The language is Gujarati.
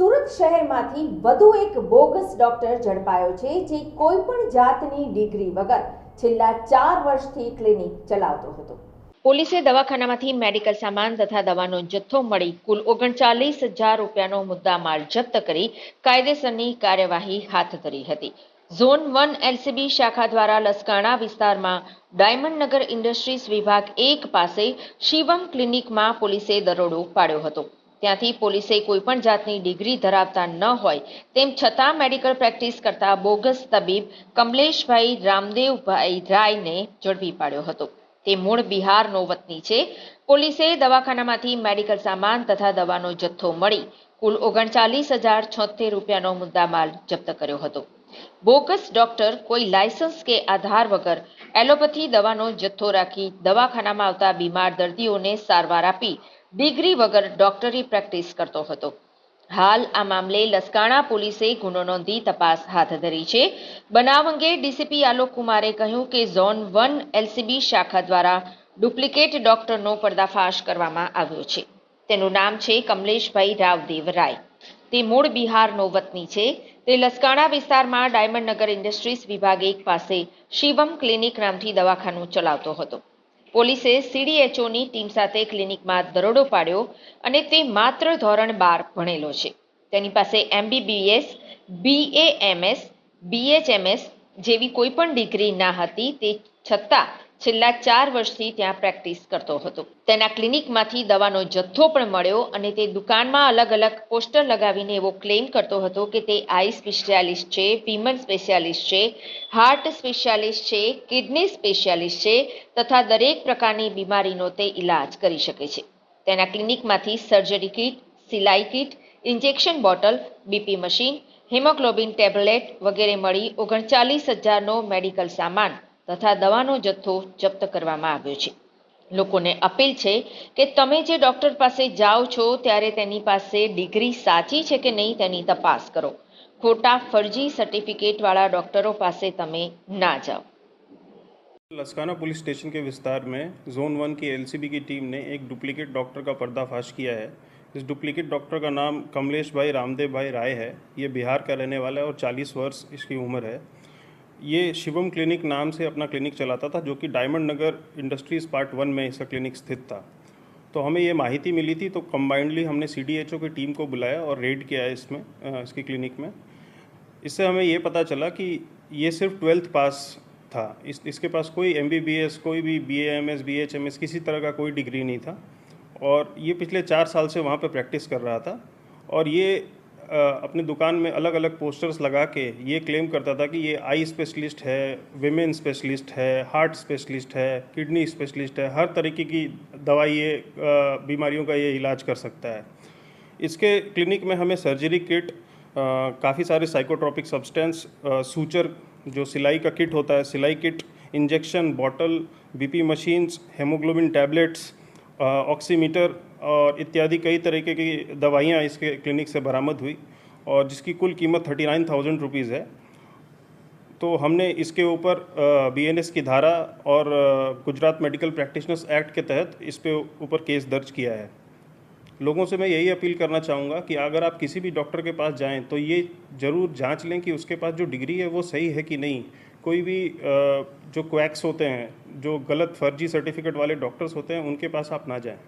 સુરત શહેરમાંથી વધુ એક બોગસ ડોક્ટર ઝડપાયો છે, જે કોઈ પણ જાતની ડિગ્રી વગર છેલ્લા ચાર વર્ષથી ક્લિનિક ચલાવતો હતો. પોલીસે દવાખાનામાંથી મેડિકલ સામાન તથા દવાનો જથ્થો મળી કુલ ઓગણચાલીસ હજાર રૂપિયાનો મુદ્દામાલ જપ્ત કરી કાયદેસરની કાર્યવાહી હાથ ધરી હતી. ઝોન વન એલસીબી શાખા દ્વારા લસકાણા વિસ્તારમાં ડાયમંડ નગર ઇન્ડસ્ટ્રીઝ વિભાગ એક પાસે શિવમ ક્લિનિકમાં પોલીસે દરોડો પાડ્યો હતો. ત્યાંથી પોલીસે કોઈપણ જાતની ડિગ્રી ધરાવતા ન હોય, તેમ છતાં મેડિકલ પ્રેક્ટિસ કરતા બોગસ તબીબ કમલેશભાઈ રામદેવભાઈ રાયને ઝડપી પાડ્યો હતો. તે મૂળ બિહારનો વતની છે. પોલીસે દવાખાનામાંથી મેડિકલ સામાન તથા દવાનો જથ્થો મળી કુલ ઓગણચાલીસ હજાર છોતેર રૂપિયાનો મુદ્દામાલ જપ્ત કર્યો હતો. બોગસ ડોક્ટર કોઈ લાયસન્સ કે આધાર વગર એલોપેથી દવાનો જથ્થો રાખી દવાખાનામાં આવતા બીમાર દર્દીઓને સારવાર આપી ડિગ્રી વગર ડોક્ટરી પ્રેક્ટિસ કરતો હતો. હાલ આ મામલે લસકાણા પોલીસે ગુનો નોંધી તપાસ હાથ ધરી છે. બનાવ અંગે ડીસીપી આલોક કુમારે કહ્યું કે ઝોન વન એલસીબી શાખા દ્વારા ડુપ્લિકેટ ડોક્ટરનો પર્દાફાશ કરવામાં આવ્યો છે. તેનું નામ છે કમલેશભાઈ રાવદેવ રાય. તે મૂળ બિહારનો વતની છે. તે લસકાણા વિસ્તારમાં ડાયમંડ નગર ઇન્ડસ્ટ્રીઝ વિભાગ એક પાસે શિવમ ક્લિનિક નામથી દવાખાનું ચલાવતો હતો. પોલીસે સીડીએચઓની ટીમ સાથે ક્લિનિકમાં દરોડો પાડ્યો અને તે માત્ર ધોરણ બાર ભણેલો છે. તેની પાસે એમબીબીએસ બીએએમએસ બીએચએમએસ જેવી કોઈ પણ ડિગ્રી ના હતી તે છતાં છેલ્લા ચાર વર્ષથી ત્યાં પ્રેક્ટિસ કરતો હતો. તેના ક્લિનિકમાંથી દવાનો જથ્થો પણ મળ્યો અને તે દુકાનમાં અલગ અલગ પોસ્ટર લગાવીને એવો ક્લેમ કરતો હતો કે તે આઈ સ્પેશિયાલિસ્ટ છે વિમન સ્પેશિયાલિસ્ટ છે, હાર્ટ સ્પેશિયાલિસ્ટ છે, કિડની સ્પેશિયાલિસ્ટ છે તથા દરેક પ્રકારની બીમારીનો તે ઇલાજ કરી શકે છે. તેના ક્લિનિકમાંથી સર્જરી કિટ, સિલાઈ kit, injection bottle, BP machine, haemoglobin tablet વગેરે મળી ઓગણચાલીસ હજારનો મેડિકલ સામાન તથા દવાનો જથ્થો જપ્ત કરવામાં આવ્યો છે લોકોને અપીલ છે કે તમે જે ડોક્ટર પાસે જાઓ છો ત્યારે તેની પાસે ડિગ્રી સાચી છે કે નહીં તેની તપાસ કરો ખોટા ફરજી સર્ટિફિકેટવાળા ડોક્ટરો પાસે તમે ના જાઓ लसकाना पुलिस स्टेशन के विस्तार में जोन वन की एलसीबी की टीम ने एक डुप्लीकेट डॉक्टर का पर्दाफाश किया है इस डुप्लीकेट डॉक्टर का नाम कमलेश भाई रामदेव भाई राय है ये बिहार का रहने वाला है और 40 वर्ष इसकी उम्र है ये शिवम क्लिनिक नाम से अपना क्लिनिक चलाता था, जो कि Diamond Nagar industries part one में इसका क्लिनिक स्थित था। तो हमें ये माहिती मिली थी तो कम्बाइंडली हमने सी डी एच ओ की टीम को बुलाया और रेड किया है इसमें इसकी क्लिनिक में। इससे हमें ये पता चला कि ये सिर्फ़ ट्वेल्थ पास था। इस, इसके पास कोई एम बी बी एस कोई भी B M S B H M S किसी तरह का कोई डिग्री नहीं था। और ये पिछले चार साल से वहाँ पे प्रैक्टिस कर रहा था। और ये अपनी दुकान में अलग अलग पोस्टर्स लगा के ये क्लेम करता था कि ये आई स्पेशलिस्ट है विमेन स्पेशलिस्ट है हार्ट स्पेशलिस्ट है किडनी स्पेशलिस्ट है, हर तरीके की दवाई ये बीमारियों का ये इलाज कर सकता है। इसके क्लिनिक में हमें सर्जरी किट काफ़ी सारे साइकोट्रॉपिक सब्सटेंस सूचर जो सिलाई का किट होता है, सिलाई kit injection bottle BP machines haemoglobin tablets oximeter और इत्यादि कई तरीके की दवाइयाँ इसके क्लिनिक से बरामद हुई और जिसकी कुल कीमत थर्टी नाइन थाउज़ेंड रुपीज़ है। तो हमने इसके ऊपर बीएनएस की धारा और गुजरात मेडिकल प्रैक्टिशनर्स एक्ट के तहत इस पे ऊपर केस दर्ज किया है। लोगों से मैं यही अपील करना चाहूँगा कि अगर आप किसी भी डॉक्टर के पास जाएँ तो ये ज़रूर जाँच लें कि उसके पास जो डिग्री है वो सही है कि नहीं। कोई भी अ, जो क्वैक्स होते हैं, जो गलत फर्जी सर्टिफिकेट वाले डॉक्टर्स होते हैं, उनके पास आप ना जाएँ।